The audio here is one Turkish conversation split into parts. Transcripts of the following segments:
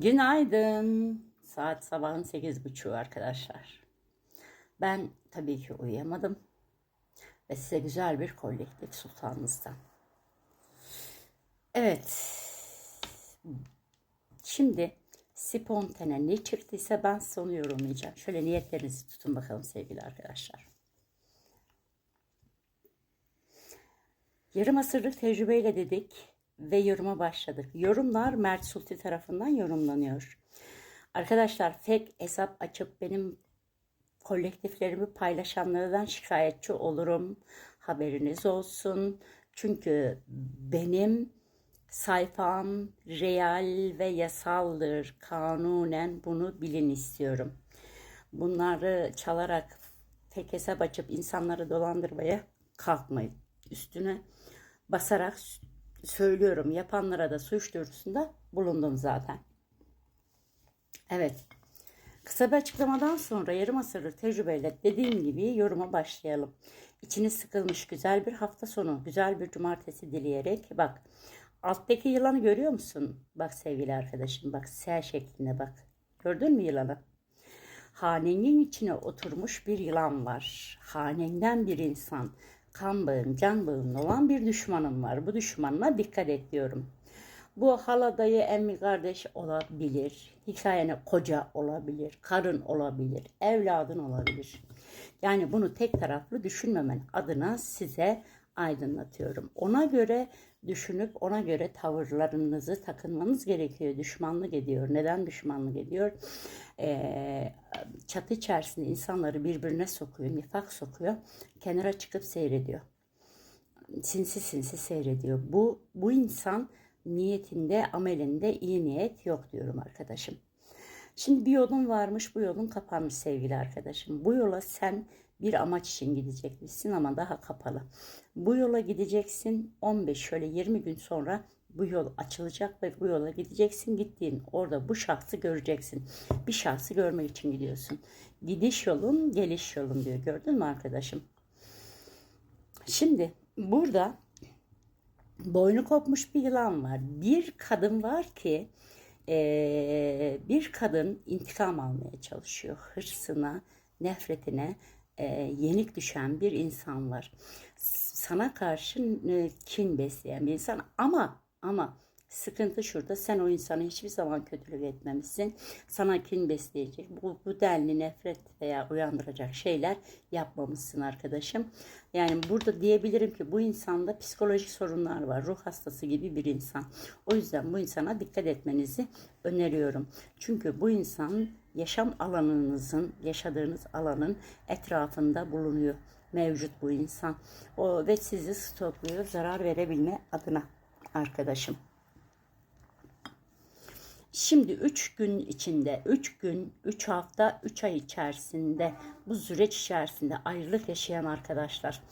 Günaydın. Saat sabahın sekiz buçuğu arkadaşlar. Ben tabii ki uyuyamadım. Ve size güzel bir kolektif sultanınızdan. Evet. Şimdi spontane ne çıktıysa ben size onu yorumlayacağım. Şöyle niyetlerinizi tutun bakalım sevgili arkadaşlar. Yarım asırlık tecrübeyle dedik ve yoruma başladık. Yorumlar Mert Sulti tarafından yorumlanıyor. Arkadaşlar fake hesap açıp benim kolektiflerimi paylaşanlardan şikayetçi olurum. Haberiniz olsun. Çünkü benim sayfam real ve yasaldır. Kanunen bunu bilin istiyorum. Bunları çalarak tek hesap açıp insanları dolandırmaya kalkmayın. Üstüne basarak söylüyorum. Yapanlara da suç duyurusunda bulundum zaten. Evet. Kısa bir açıklamadan sonra yarım asırlık tecrübeyle dediğim gibi yoruma başlayalım. İçiniz sıkılmış güzel bir hafta sonu, güzel bir cumartesi dileyerek bak. Alttaki yılanı görüyor musun? Bak sevgili arkadaşım bak S şeklinde bak. Gördün mü yılanı? Hanenin içine oturmuş bir yılan var. Hanenden bir insan. Kan bağın, can bağın olan bir düşmanım var. Bu düşmanına dikkat et diyorum. Bu hala dayı emmi kardeş olabilir. Hikayene koca olabilir. Karın olabilir. Evladın olabilir. Yani bunu tek taraflı düşünmemen adına size aydınlatıyorum. Ona göre düşünüp ona göre tavırlarınızı takınmanız gerekiyor. Düşmanlık ediyor. Neden düşmanlık ediyor? Ee, çatı içerisinde insanları birbirine sokuyor, nifak sokuyor. Kenara çıkıp seyrediyor. Sinsi sinsi seyrediyor. Bu bu insan niyetinde, amelinde iyi niyet yok diyorum arkadaşım. Şimdi bir yolun varmış, bu yolun kapanmış sevgili arkadaşım. Bu yola sen bir amaç için gideceksin ama daha kapalı. Bu yola gideceksin 15 şöyle 20 gün sonra bu yol açılacak ve bu yola gideceksin. Gittiğin orada bu şahsı göreceksin. Bir şahsı görmek için gidiyorsun. Gidiş yolun geliş yolun diyor. Gördün mü arkadaşım? Şimdi burada boynu kopmuş bir yılan var. Bir kadın var ki e, bir kadın intikam almaya çalışıyor. Hırsına, nefretine e, yenik düşen bir insan var. Sana karşı e, kin besleyen bir insan ama ama Sıkıntı şurada. Sen o insanı hiçbir zaman kötülük etmemişsin. Sana kin besleyecek, bu, bu denli nefret veya uyandıracak şeyler yapmamışsın arkadaşım. Yani burada diyebilirim ki bu insanda psikolojik sorunlar var. Ruh hastası gibi bir insan. O yüzden bu insana dikkat etmenizi öneriyorum. Çünkü bu insan yaşam alanınızın, yaşadığınız alanın etrafında bulunuyor. Mevcut bu insan. O ve sizi stokluyor zarar verebilme adına arkadaşım. Şimdi 3 gün içinde, 3 gün, 3 hafta, 3 ay içerisinde bu süreç içerisinde ayrılık yaşayan arkadaşlar.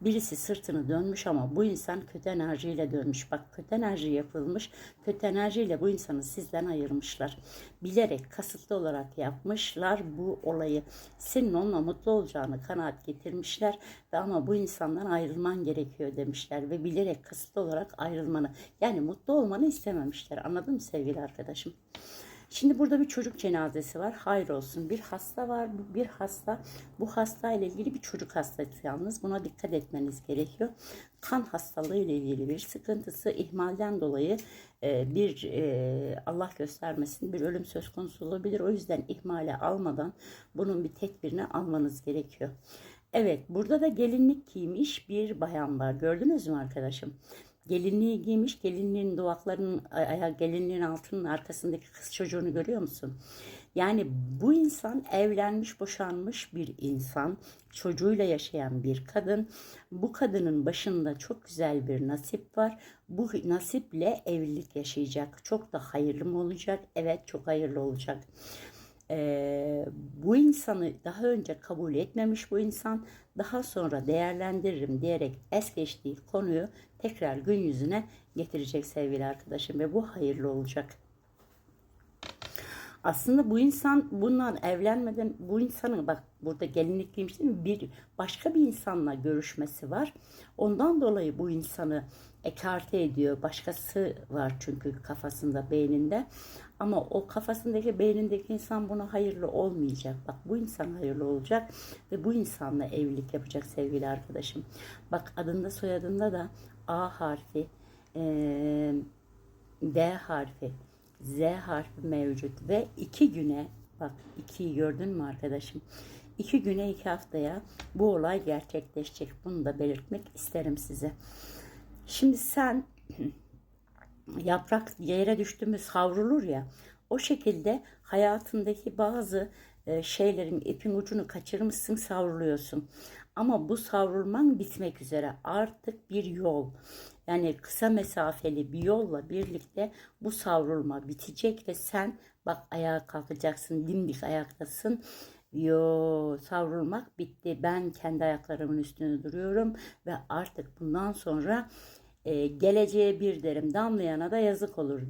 Birisi sırtını dönmüş ama bu insan kötü enerjiyle dönmüş. Bak kötü enerji yapılmış. Kötü enerjiyle bu insanı sizden ayırmışlar. Bilerek kasıtlı olarak yapmışlar bu olayı. Senin onunla mutlu olacağını kanaat getirmişler ve ama bu insandan ayrılman gerekiyor demişler ve bilerek kasıtlı olarak ayrılmanı yani mutlu olmanı istememişler. Anladın mı sevgili arkadaşım? Şimdi burada bir çocuk cenazesi var. Hayır olsun. Bir hasta var. Bir hasta. Bu hasta ile ilgili bir çocuk hastası yalnız. Buna dikkat etmeniz gerekiyor. Kan hastalığı ile ilgili bir sıkıntısı ihmalden dolayı e, bir e, Allah göstermesin bir ölüm söz konusu olabilir. O yüzden ihmale almadan bunun bir tedbirini almanız gerekiyor. Evet burada da gelinlik giymiş bir bayan var. Gördünüz mü arkadaşım? Gelinliği giymiş, gelinliğin duvaklarının, gelinliğin altının arkasındaki kız çocuğunu görüyor musun? Yani bu insan evlenmiş, boşanmış bir insan, çocuğuyla yaşayan bir kadın. Bu kadının başında çok güzel bir nasip var. Bu nasiple evlilik yaşayacak. Çok da hayırlı mı olacak? Evet, çok hayırlı olacak e, bu insanı daha önce kabul etmemiş bu insan daha sonra değerlendiririm diyerek es geçtiği konuyu tekrar gün yüzüne getirecek sevgili arkadaşım ve bu hayırlı olacak. Aslında bu insan bundan evlenmeden bu insanın bak burada gelinlik giymiş değil mi? Bir başka bir insanla görüşmesi var. Ondan dolayı bu insanı ekarte ediyor. Başkası var çünkü kafasında, beyninde. Ama o kafasındaki, beynindeki insan buna hayırlı olmayacak. Bak bu insan hayırlı olacak ve bu insanla evlilik yapacak sevgili arkadaşım. Bak adında soyadında da A harfi, eee D harfi, Z harfi mevcut ve iki güne bak ikiyi gördün mü arkadaşım? İki güne iki haftaya bu olay gerçekleşecek. Bunu da belirtmek isterim size. Şimdi sen yaprak yere düştü mü savrulur ya. O şekilde hayatındaki bazı e, şeylerin ipin ucunu kaçırmışsın savruluyorsun. Ama bu savrulman bitmek üzere. Artık bir yol yani kısa mesafeli bir yolla birlikte bu savrulma bitecek ve sen bak ayağa kalkacaksın dimdik ayaktasın. Yo savrulmak bitti. Ben kendi ayaklarımın üstünde duruyorum ve artık bundan sonra e, geleceğe bir derim damlayana da yazık olur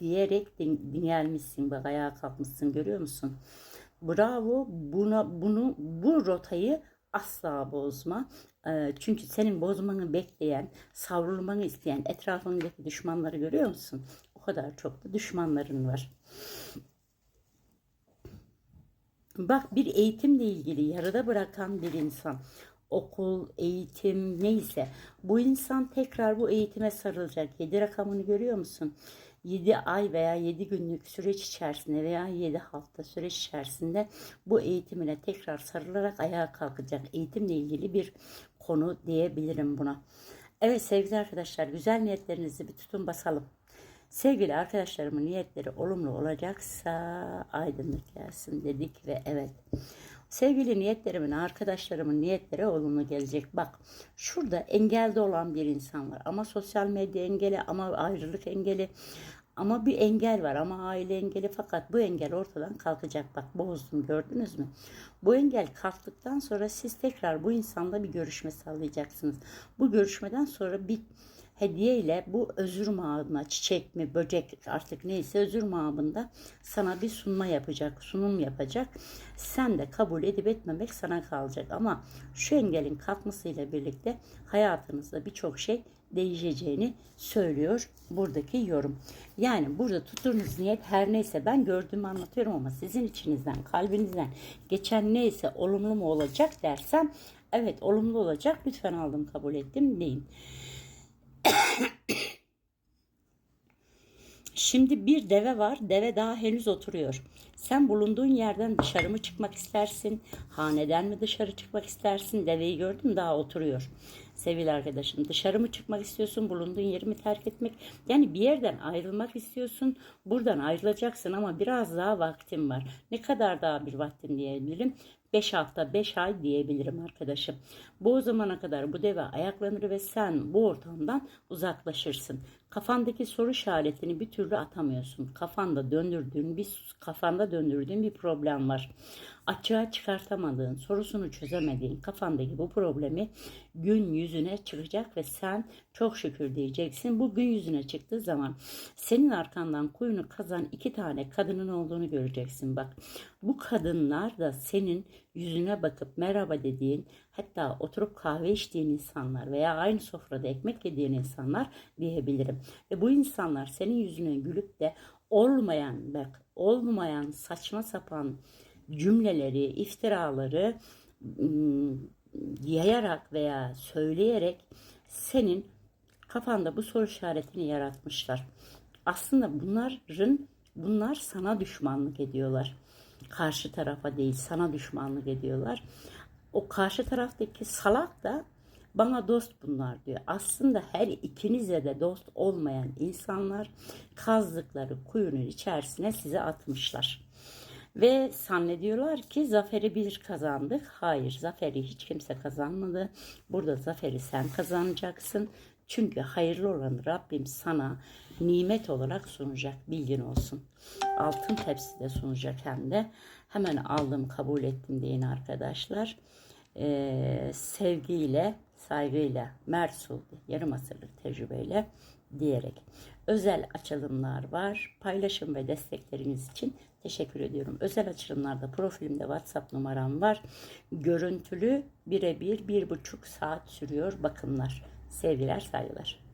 diyerek din, dingelmişsin bak ayağa kalkmışsın görüyor musun? Bravo buna bunu bu rotayı asla bozma. E, çünkü senin bozmanı bekleyen, savrulmanı isteyen etrafındaki düşmanları görüyor musun? O kadar çok da düşmanların var. Bak bir eğitimle ilgili yarıda bırakan bir insan okul, eğitim neyse bu insan tekrar bu eğitime sarılacak. 7 rakamını görüyor musun? 7 ay veya 7 günlük süreç içerisinde veya 7 hafta süreç içerisinde bu eğitimine tekrar sarılarak ayağa kalkacak. Eğitimle ilgili bir konu diyebilirim buna. Evet sevgili arkadaşlar güzel niyetlerinizi bir tutun basalım. Sevgili arkadaşlarımın niyetleri olumlu olacaksa aydınlık gelsin dedik ve evet. Sevgili niyetlerimin, arkadaşlarımın niyetleri olumlu gelecek. Bak şurada engelde olan bir insan var. Ama sosyal medya engeli, ama ayrılık engeli, ama bir engel var ama aile engeli fakat bu engel ortadan kalkacak. Bak bozdum gördünüz mü? Bu engel kalktıktan sonra siz tekrar bu insanla bir görüşme sağlayacaksınız. Bu görüşmeden sonra bir hediye ile bu özür mağabına çiçek mi böcek artık neyse özür mağabında sana bir sunma yapacak sunum yapacak sen de kabul edip etmemek sana kalacak ama şu engelin kalkmasıyla birlikte hayatınızda birçok şey değişeceğini söylüyor buradaki yorum. Yani burada tutunuz niyet her neyse ben gördüğümü anlatıyorum ama sizin içinizden kalbinizden geçen neyse olumlu mu olacak dersem evet olumlu olacak lütfen aldım kabul ettim deyin. Şimdi bir deve var. Deve daha henüz oturuyor. Sen bulunduğun yerden dışarı mı çıkmak istersin? Haneden mi dışarı çıkmak istersin? Deveyi gördüm daha oturuyor. Sevgili arkadaşım dışarı mı çıkmak istiyorsun? Bulunduğun yeri mi terk etmek? Yani bir yerden ayrılmak istiyorsun. Buradan ayrılacaksın ama biraz daha vaktin var. Ne kadar daha bir vaktin diyebilirim? 5 hafta 5 ay diyebilirim arkadaşım. Bu zamana kadar bu deve ayaklanır ve sen bu ortamdan uzaklaşırsın. Kafandaki soru işaretini bir türlü atamıyorsun. Kafanda döndürdüğün bir kafanda döndürdüğün bir problem var. Açığa çıkartamadığın, sorusunu çözemediğin kafandaki bu problemi gün yüzüne çıkacak ve sen çok şükür diyeceksin. Bu gün yüzüne çıktığı zaman senin arkandan kuyunu kazan iki tane kadının olduğunu göreceksin. Bak bu kadınlar da senin yüzüne bakıp merhaba dediğin hatta oturup kahve içtiğin insanlar veya aynı sofrada ekmek yediğin insanlar diyebilirim. Ve bu insanlar senin yüzüne gülüp de olmayan bak olmayan saçma sapan cümleleri, iftiraları yayarak veya söyleyerek senin kafanda bu soru işaretini yaratmışlar. Aslında bunların bunlar sana düşmanlık ediyorlar. Karşı tarafa değil sana düşmanlık ediyorlar. O karşı taraftaki salak da bana dost bunlar diyor. Aslında her ikinize de dost olmayan insanlar kazdıkları kuyunun içerisine size atmışlar. Ve zannediyorlar ki zaferi biz kazandık. Hayır zaferi hiç kimse kazanmadı. Burada zaferi sen kazanacaksın. Çünkü hayırlı olanı Rabbim sana nimet olarak sunacak. Bilgin olsun. Altın tepside sunacak hem de. Hemen aldım kabul ettim deyin arkadaşlar. Ee, sevgiyle, saygıyla, mersul, yarım asırlık tecrübeyle diyerek. özel açılımlar var. Paylaşım ve destekleriniz için teşekkür ediyorum. Özel açılımlarda profilimde WhatsApp numaram var. Görüntülü birebir bir buçuk saat sürüyor bakımlar. Sevgiler saygılar.